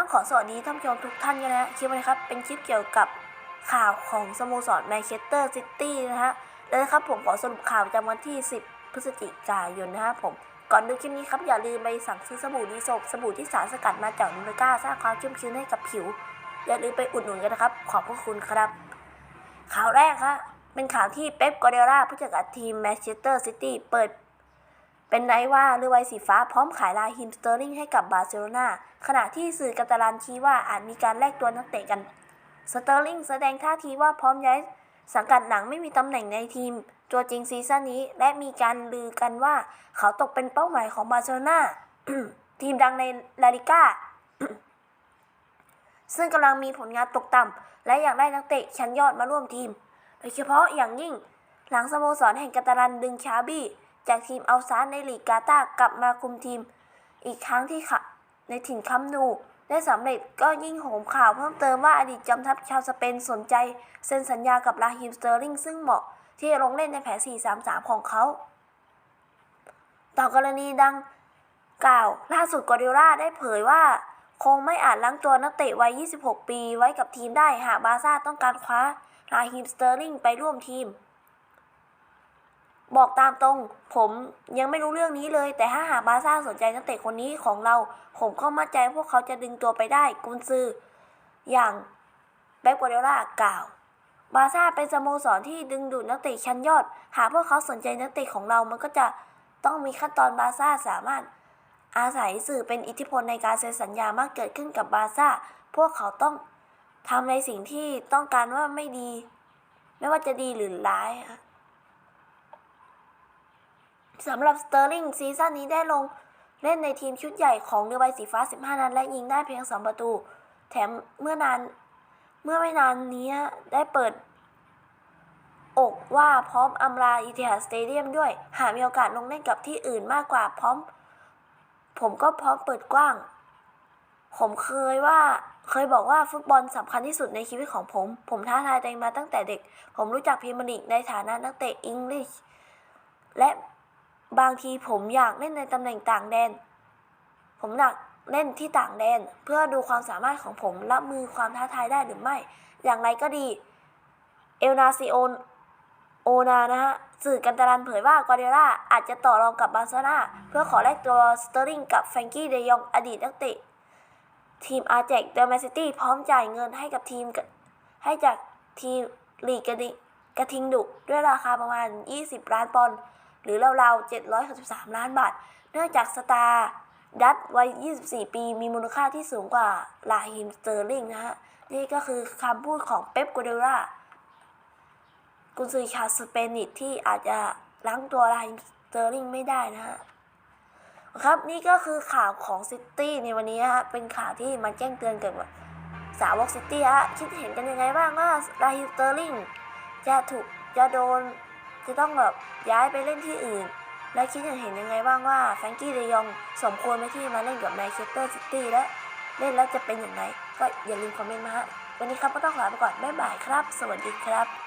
ผู้ชมทุกท่านกันนะคลิปนี้ครับ เป็นคลิปเกี่ยวกับข่าวของสโมสรแมนเชสเตอร์ซิตี้นะฮะแล้วนะครับผมขอสรุปข่าวประจำวันที่ 10 พฤศจิกายนนะฮะผม ก่อนดูคลิปนี้ครับอย่าลืมไปสั่งซื้อสบู่ดีโซบสบู่ที่สารสกัดมาจากนูเมก้าสร้างความชุ่มชื้นให้กับผิว อย่าลืมไปอุดหนุนกันนะครับ ขอบพระคุณครับ ข่าวแรกครับเป็นข่าวที่เป๊ปกวาร์ดิโอลาผู้จัดการทีมแมนเชสเตอร์ซิตี้เปิด เป็นไนว่าเรือใบสีฟ้าพร้อมขายลาฮิมสเตอร์ลิงให้กับบาร์เซโลนาขณะที่สื่อกาตาลันชี้ว่าอาจมีการแลกตัวนักเตะกัน สเตอร์ลิงแสดงท่าทีว่าพร้อมย้ายสังกัดหลังไม่มีตำแหน่งในทีมตัวจริงซีซั่นนี้และมีการลือกันว่าเขาตกเป็นเป้าหมายของบาร์เซโลนาทีมดังในลาลิก้าซึ่งกำลังมีผลงานตกต่ำและอยากได้นักเตะชั้นยอดมาร่วมทีม โดยเฉพาะอย่างยิ่ง หลังสโมสรแห่งกาตาลันดึงชาบี้ จากทีมอัลซาในลีกกาตากลับมาคุมทีม อีกครั้งที่ในถิ่นคัมนูได้สำเร็จก็ยิ่งโหมข่าวเพิ่มเติมว่าอดีตจอมทัพชาวสเปนสนใจ เซ็นสัญญากับลาฮิมสเตอร์ลิงซึ่งเหมาะที่จะลงเล่นในแผน 4-3-3 ของเขา ต่อกรณีดังกล่าว ล่าสุดกวาร์ดิโอลาได้เผยว่า คงไม่อาจล้างตัวนักเตะวัย 26 ปีไว้กับทีมได้หากบาซ่าต้องการคว้าลาฮิมสเตอร์ลิงไปร่วมทีม บอกตามตรง ผมยังไม่รู้เรื่องนี้เลย แต่ถ้าหากบาซ่าสนใจนักเตะคนนี้ของเรา ผมก็มั่นใจพวกเขาจะดึงตัวไปได้กุนซือ อย่างเป๊ปกวาร์ดิโอลากล่าว บาซ่าเป็นสโมสรที่ดึงดูดนักเตะชั้นยอด หากพวกเขาสนใจนักเตะของเรา มันก็จะต้องมีขั้นตอนบาซ่าสามารถ อาศัยสื่อเป็นอิทธิพลในการเซ็นสัญญามากเกิดขึ้นกับบาซ่า พวกเขาต้องทำในสิ่งที่ต้องการว่าไม่ดี ไม่ว่าจะดีหรือร้ายค่ะ สำหรับสเตอร์ลิงซีซั่นนี้ได้ลงเล่นในทีมชุดใหญ่ของเรือใบสีฟ้า 15 นัดและยิงได้เพียง 2 ประตู แถมเมื่อนานเมื่อไม่นานนี้ได้เปิด อกว่าพร้อมอำลาอิติฮัดสเตเดียมด้วย หากมีโอกาสลงเล่นกับที่อื่นมากกว่าพร้อม ผมก็พร้อมเปิดกว้าง ผมเคยว่าเคยบอกว่าฟุตบอลสำคัญที่สุดในชีวิตของผม ผมท้าทายตัวเองมาตั้งแต่เด็ก ผมรู้จักพรีเมียร์ลีกในฐานะนักเตะอังกฤษและ บางทีผมอยากเล่นในตำแหน่งต่างแดน ผมอยากเล่นที่ต่างแดน เพื่อดูความสามารถของผมรับมือความท้าทายได้หรือไม่ อย่างไรก็ดี เอลนาซิโอนโอนานะฮะสื่อกันตารันเผยว่ากวาเดล่าอาจจะต่อรองกับบาร์เซโลนาเพื่อขอแลกตัวสเตอร์ลิงกับแฟรงกี้เดยองอดีตนักเตะทีมอาร์เจกเดลแมนซิตี้พร้อมจ่ายเงินให้กับทีมให้จากทีมลีกกระดิกระทิงดุด้วยราคาประมาณ 20 ล้านปอนด์ หรือราวๆ763 ล้านบาท เนื่องจากสตาร์ดัตวัย 24 ปี มีมูลค่าที่สูงกว่าลาฮิมสเตอร์ลิงนะฮะ นี่ก็คือคำพูดของเป๊ปกัวเดล่ากุนซือชาวสเปนิชที่อาจจะล้างตัวลาฮิมสเตอร์ลิงไม่ได้นะฮะครับนี่ก็คือข่าวของซิตี้ในวันนี้ฮะเป็นข่าวที่มาแจ้งเตือนเกี่ยวกับสาวกซิตี้ฮะคิดเห็นกันยังไงบ้างว่าลาฮิมสเตอร์ลิงจะถูกจะโดน จะต้องแบบย้ายไปเล่นที่อื่น และคิดเห็นยังไงบ้างว่าแฟรงกี้เดยองสมควรไหมที่มาเล่นกับแมนเชสเตอร์ซิตี้และเล่นแล้วจะเป็นอย่างไรก็อย่าลืมคอมเมนต์มาฮะวันนี้ครับก็ต้องลาไปก่อนบ๊ายบายครับ สวัสดีครับ